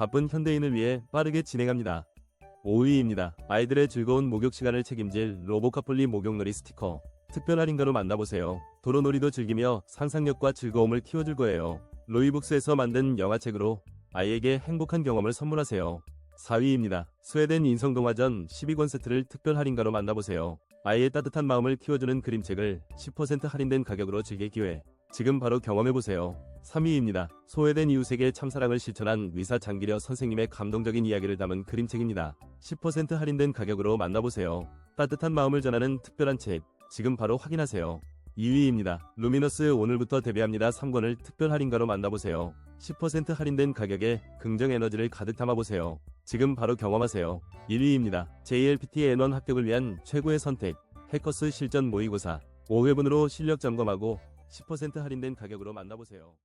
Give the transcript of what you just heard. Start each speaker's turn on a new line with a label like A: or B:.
A: 바쁜 현대인을 위해 빠르게 진행합니다. 5위입니다. 아이들의 즐거운 목욕 시간을 책임질 로보카폴리 목욕놀이 스티커. 특별 할인가로 만나보세요. 도로놀이도 즐기며 상상력과 즐거움을 키워줄 거예요. 로이북스에서 만든 영화책으로 아이에게 행복한 경험을 선물하세요. 4위입니다. 스웨덴 인성동화전 12권 세트를 특별 할인가로 만나보세요. 아이의 따뜻한 마음을 키워주는 그림책을 10% 할인된 가격으로 즐길 기회. 지금 바로 경험해보세요. 3위입니다. 소외된 이웃에게 참사랑을 실천한 의사 장기려 선생님의 감동적인 이야기를 담은 그림책입니다. 10% 할인된 가격으로 만나보세요. 따뜻한 마음을 전하는 특별한 책. 지금 바로 확인하세요. 2위입니다. 루미너스 오늘부터 데뷔합니다. 3권을 특별 할인가로 만나보세요. 10% 할인된 가격에 긍정 에너지를 가득 담아보세요. 지금 바로 경험하세요. 1위입니다. JLPT N1 합격을 위한 최고의 선택. 해커스 실전 모의고사. 5회분으로 실력 점검하고 10% 할인된 가격으로 만나보세요.